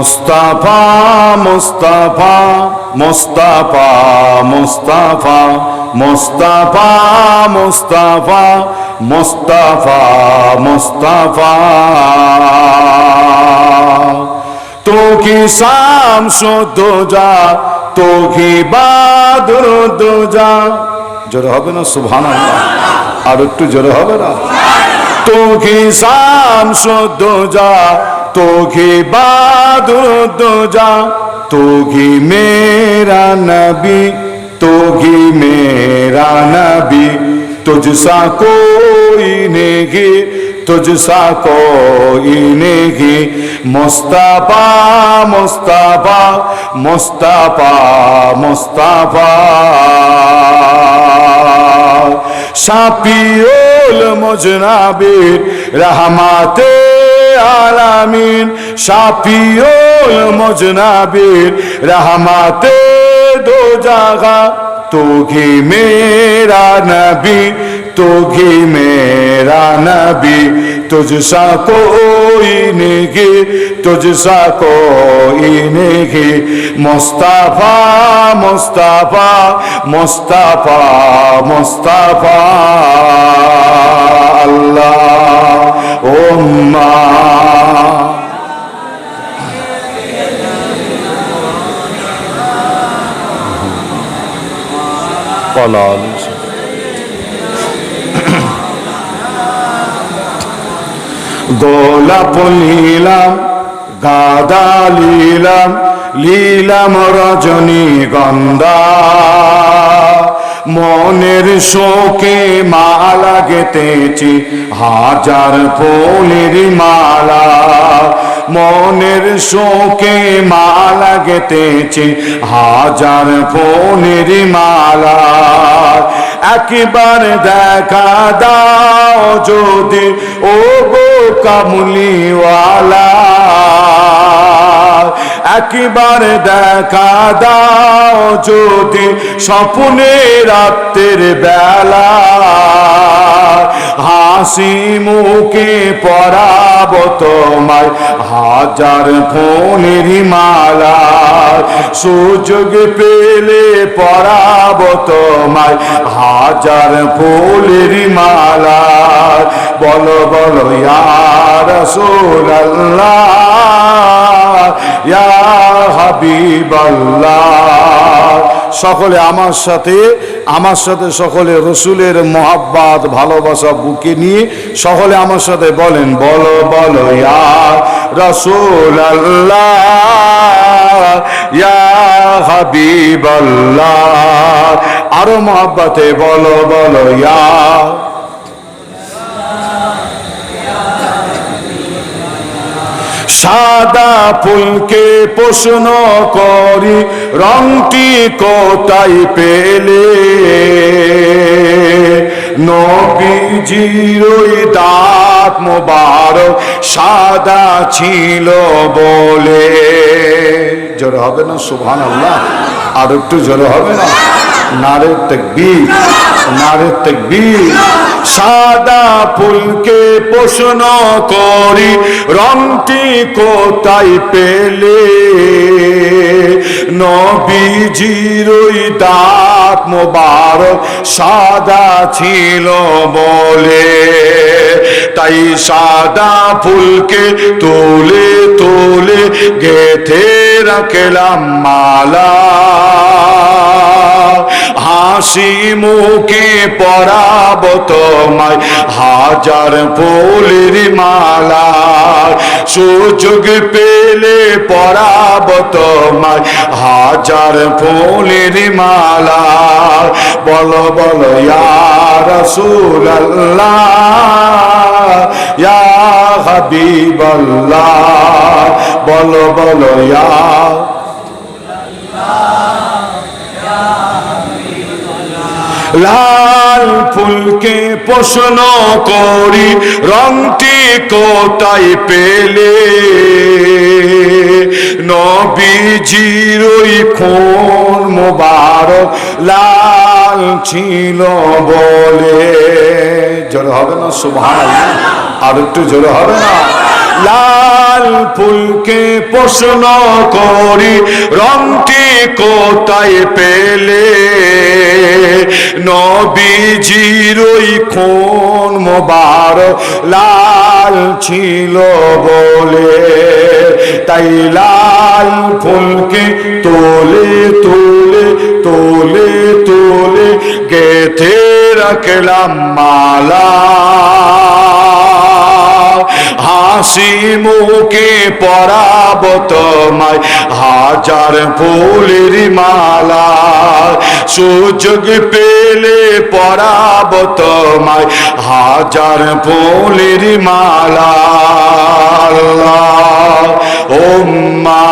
মুস্তাফা মুস্তাফা মুস্তাফা মুস্তাফা মুস্তাফা মুস্তাফা মুস্তাফা মুস্তাফা। তো কি শাম দোজা তো কি দোজা জোরে হবে না সুবহান আর একটু জোরে হবে না। তো কি শাম দোজা তোঘে বাদুদোজা তোঘি মেরা নবী তোঘি মেরা নবি। তুজসা कोई नेगी তুজসা कोई नेगी मुस्ताफा मुस्ताफा मुस्ताफा मुस्ताफा সাপিওল মজনাবির রহমাতে আলামিন শাপিউল মুজনাবির রহমাতে দো জাগা তো ঘি মেরা নবী তো ঘি মেরা নবী तुझसा कोई नहीं तुझसा कोई नहीं मुस्तफा मुस्तफा मुस्तफा मुस्तफा अल्लाह صلى الله عليه وسلم গোলাপ লীলাম গাদা লীলাম লীলাম রজনী গন্ধা। মনের শোকে মালা গেতেছি হাজার পোলের মালা। মনের শোকে মালা গেতেছি হাজার ফুলের মালা। একবার দেখা দাও যদি ও গো কামলিওয়ালা একবার দেখা দাও যদি স্বপ্নে রাত্রের বেলা। হাসি মুখে পরাব তোমায়, হাজার ফোনের মালা সুযোগ পেলে পরাব তোমায়, হাজার ফুলের মালা বলো বলো ইয়ার সোল্লাহ ইয়া সকলে আমার সাথে আমার সাথে সকলে রসুলের মহাব্বাত, ভালোবাসা বুকে নিয়ে সকলে আমার সাথে বলেন, বলো বলো, ইয়া আরও মহাব্বাতে বল, বলো, ইয়া সাদা ফুলকে প্রশ্ন করি, রংটি কোথায় পেলে? নবীজির ওই দাঁত মোবারক সাদা ছিল বলে। জোরে হবে না সুবহান আল্লাহ আর একটু জোরে হবে না? নারে তকবীর নারে তকবীর। সাদা ফুলকে প্রশ্ন করি, রংটি কোথায় পেলে? নবীজির ওই দাঁত মোবারক সাদা ছিল বলে। তাই সাদা ফুলকে তোলে তোলে গেথে রাখলাম মালা। হাসি মুখে পরাব তোমায়। হাজার ফুলের মালা, সুযোগ পেলে পরাব তোমায়। হাজার ফুলের মালা, বলো বলো ইয়ার রসুল আল্লাহ ইয়া বলো বলো, ইয়া লাল ফুলকে প্রশ্ন করি, রংটি কোথায় পেলে? নবীজির ওই খুন মোবারক লাল ছিল বলে। জোরে হবে না সুভান আর একটু জোরে হবে না? লাল ফুলকে প্রশ্ন করি, রংটি কোথায় পেলে? নবীজির ওই খুন মোবার লাল ছিল বলে। তাই লাল ফুলকে তোলে তোলে তোলে তোলে, গেথে রাখলাম মালা। পরাব তোমায় হাজার ফুলের মালা। সুযোগ পেলে পরাব তোমায় হাজার ফুলের মালা। ও মা